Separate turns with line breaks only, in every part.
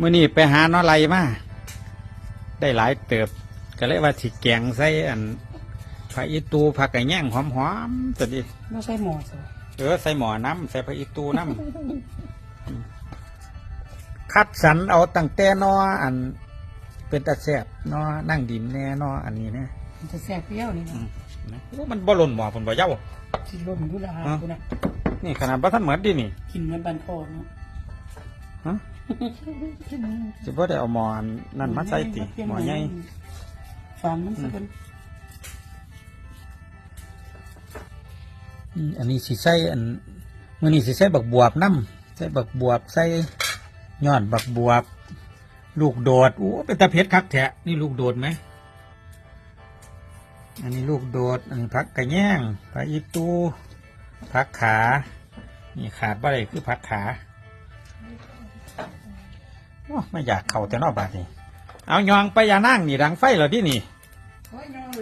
มื่อนี้ไปหาน้อไรมาได้หลายเติบ ก็เลยว่าสิแกงใส่อันผักอีตูผักไก่แง่งหอมๆตัวนี้
ไม่ใช่หมอสิ
เออใส่หมอน้ำใส่ผักอีตูน้ำคัดสรรเอาตั้งแต่นออัน เป็นตะแสบนอนั่งดินแน่นออันนี้เนี่ย
มันจะแสบเปรี้ยวนี่นะ
นะโอ้มันบ่หล่นหมอผลบ่เย้า
สิลมดูละหา
ฮะ
คุณนะ
นี่ขนาดบ่ทันเหมือนดินี่
กินเหมันบันทอเนาะ
ฮะ สิบ่ได้เอาหมออันนั่นมาใส่ติหมอใหญ่
ฟังมันสักคน
อืมอันนี้สิใส่อันมื้อนี้สิใส่บักบวบน้ำใส่บักบวบใส่ยอดบักบวบ ลูกโดดโอ้เป็นตะเพ็ดคักแท้นี่ลูกโดดไหมอันนี้ลูกโดดอันนี้ผักกระแยงผักอีตูผักขา นี่ขาดบ่ได้คือผักขา โอ้ไม่อยากเข่าแต่นอกบาทนี่เอายองไปอย่านั่งนี่ดังไฟเหรอที่นี่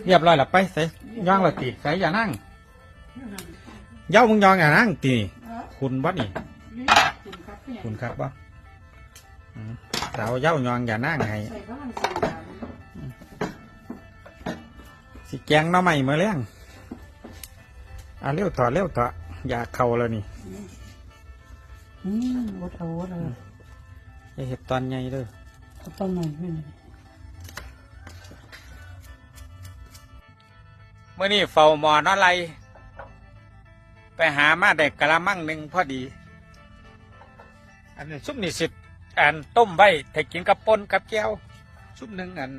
เรียบร้อยแล้วไปใส่ยองและตีใส่อย่านั่งเย้ามึงยองอย่านั่งตีคุณบ่นี่ คุณครับบ่อืมเราเย้ายองอย่านั่งให้
ใส่บ้างใส่บ้าง
สิแกงหน้อใหม่เมื่อเลี้ยงอะเร็วถอดเร็วถอดอยากเข่าแล้วนี่
อืมวดเอาวดเอา
อย่าเห็ดตอนใหญ่เด้อ
เอาต้นหน่อยขึ้น
เมื่อนี้เฝ้าหมอนอะไร ไปหามาได้กะละมังหนึ่งพอดี อันนี้ซุปนี่สิอันต้มไว้ถ้ากินกับปนกับแก้วซุปหนึ่งอัน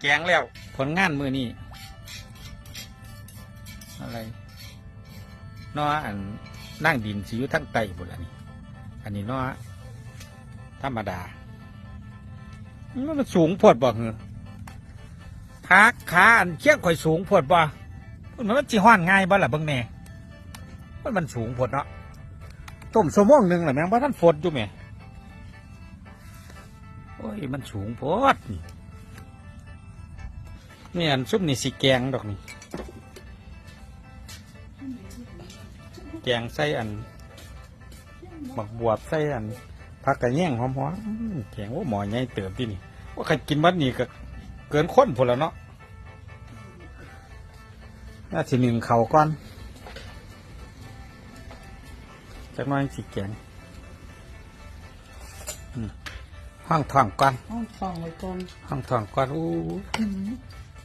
แกงแล้ว ผลงานมือนี้อะไรนออันนั่งดินสิอยู่ทั้งไตบุละนี่อันนี้นอ ธรรมดา มันสูงโพดบ่เหรอขาขาอันเคียงข่อยสูงโพดบ่มันจีห้อนง่ายบ่ล่ะเบิ่งแหน่มันมันสูงโพดเนาะต้มสมองหนึ่งแหละแม่งว่าท่านฝดอยู่แหมโอ้ย มันสูงโพดนี่นี่อันซุปนี่สีแกงดอกนี่ แกงใส่อันบักบวบใส่อัน ผักกระแยงหอมๆอื้อแกงว่าหมอใหญ่เติบที่นี่ว่าใครกินบัดนี้ก็เกินคนพนแล้วเนาะน่าสิหนึ่งเข่าก่อนจากหน้อยสิแกงอืมห้องทองก่อน
ห้องทองไว้ก่อน
ห้องทองก่อนอู้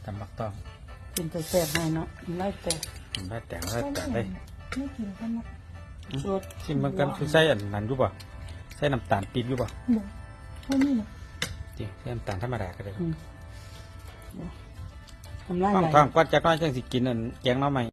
ตำบักตอง
เป็นตัวแสบหน่อยเนาะไล่แต่
ได้แต่งได้แต่งได้
ไม่กินกันนะสด
ชิมมันกันคือใส่อันนั้นอยู่ป่ะ ใส่น้ำตาลปี๊บอยู่ป่ะ
เท่านี้นะ
จริงใส่น้ำตาลธรรมดาก็ได้
ทำลาย
ห้อง
ไหล
ทองก่อนจากหน้อยจังสิกินอันแกงหน้อใหม่